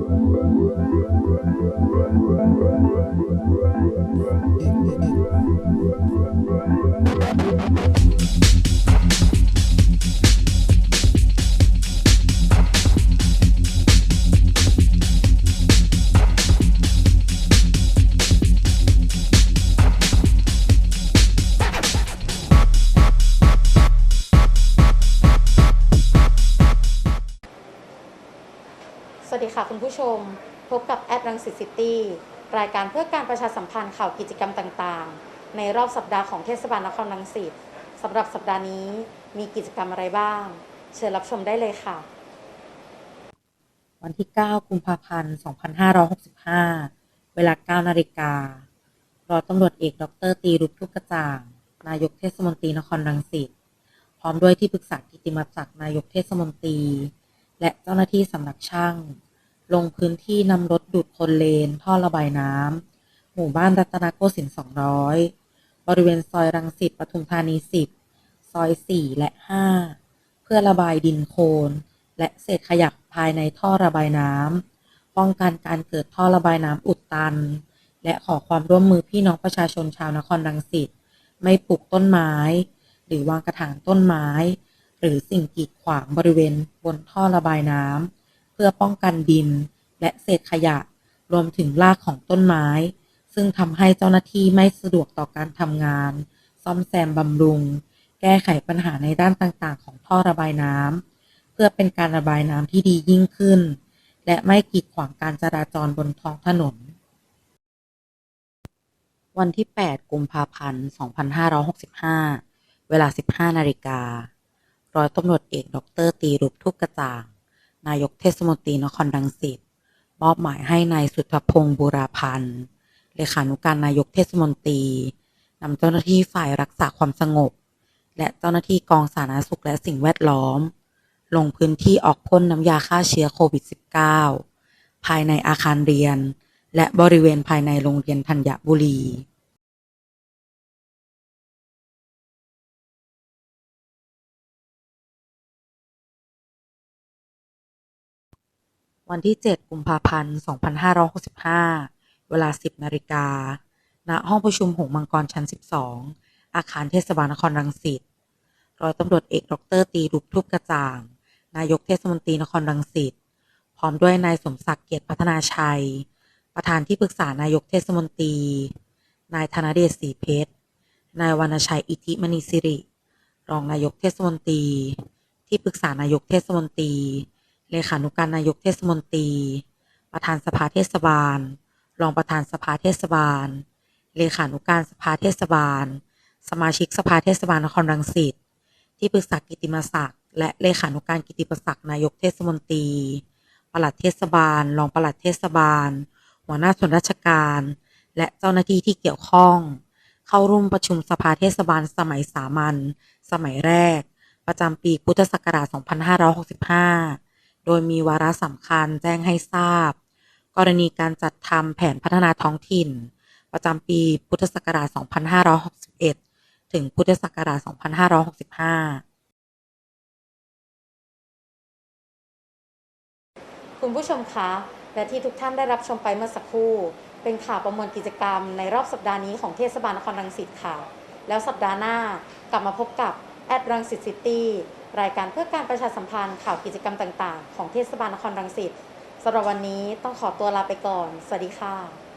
ส วัสดีค่ะคุณผู้ชม พบกับแอดรังสิตซิตี้รายการเพื่อการประชาสัมพันธ์ข่าวกิจกรรมต่างๆ ในรอบสัปดาห์ของเทศบาลนครรังสิตสำหรับสัปดาห์นี้มีกิจกรรมอะไรบ้าง เชิญรับชมได้เลยค่ะ วันที่ 9 กุมภาพันธ์ 2565 เวลา 9 นาฬิการ้อยตำรวจเอกดรตีรุปทุกกระจ่าง นายกเทศมนตรีนครรังสิตพร้อมด้วยที่ปรึกษากิตติมศักดิ์นายกเทศมนตรี และเจ้าหน้าที่สำนักช่าง ลงพื้นที่นำรถดูดคนเลน ท่อระบายน้ำหมู่บ้านรัตนโกสินทร์200 บริเวณซอยรังสิตปทุมธานี 10 ซอย 4 และ 5 เพื่อระบายดินโคลนและเศษขยะภายในท่อระบายน้ำป้องกันการเกิดท่อระบายน้ำอุดตัน และขอความร่วมมือพี่น้องประชาชนชาวนครรังสิตไม่ปลูกต้นไม้ หรือวางกระถางต้นไม้ หรือสิ่งกีดขวางบริเวณบนท่อระบายน้ำเพื่อป้องกันดิน และเศษขยะรวมถึงรากของต้นไม้ ซึ่งทำให้เจ้าหน้าที่ไม่สะดวกต่อการทำงาน ซ่อมแซมบำรุง แก้ไขปัญหาในด้านต่างๆ ของท่อระบายน้ำเพื่อเป็นการระบายน้ำที่ดียิ่งขึ้น และไม่กีดขวางการจราจรบนท้องถนน วันที่ 8 กุมภาพันธ์ 2565 เวลา 15 นาฬิกา ร้อยตำรวจเอกดรตีรุปทุกกระจ่าง นายกเทศมนตรีนครรังสิตมอบหมายให้นายสุทธพงศ์บุราพันธ์เลขานุการนายกเทศมนตรีนำเจ้าหน้าที่ฝ่ายรักษาความสงบ และเจ้าหน้าที่กองสาธารณสุขและสิ่งแวดล้อม ลงพื้นที่ออกพ่นน้ำยาฆ่าเชื้อโควิด -19 ภายในอาคารเรียน และบริเวณภายในโรงเรียนธัญบุรี วันที่ 7 กุมภาพันธ์ 2565 เวลา 10 นาฬิกา ณ ห้องประชุมหงมังกรชั้น 12 อาคารเทศบาลนครรังสิต ร้อยตำรวจเอกดรตีรุปทุบกระจ่าง นายกเทศมนตรีนครรังสิต พร้อมด้วยนายสมศักดิ์เกียรติพัฒนาชัย ประธานที่ปรึกษานายกเทศมนตรี นายธนเดชศรีเพชร นายวรรณชัยอิทธิมณีสิริ รองนายกเทศมนตรี ที่ปรึกษานายกเทศมนตรี เลขานุการนายกเทศมนตรี ประธานสภาเทศบาล รองประธานสภาเทศบาล เลขานุการสภาเทศบาล สมาชิกสภาเทศบาลนครรังสิต ที่ปรึกษากิติมศักดิ์และเลขานุการกิตติมศักดิ์นายกเทศมนตรี ปลัดเทศบาล รองปลัดเทศบาล หัวหน้าส่วนราชการ และเจ้าหน้าที่ที่เกี่ยวข้อง เข้าร่วมประชุมสภาเทศบาลสมัยสามัญ สมัยแรก ประจำปีพุทธศักราช 2565 โดยมีวาระสำคัญแจ้งให้ทราบ กรณีการจัดทำแผนพัฒนาท้องถิ่น ประจำปีพุทธศักราช 2561 ถึงพุทธศักราช 2565คุณผู้ชมคะ และที่ทุกท่านได้รับชมไปเมื่อสักครู่ เป็นข่าวประมวลกิจกรรมในรอบสัปดาห์นี้ของเทศบาลนครรังสิตค่ะ แล้วสัปดาห์หน้ากลับมาพบกับแอดรังสิตซิตี้ รายการเพื่อการประชาสัมพันธ์ข่าวกิจกรรมต่าง ๆ ของเทศบาลนครรังสิตสำหรับวันนี้ต้องขอตัวลาไปก่อน สวัสดีค่ะ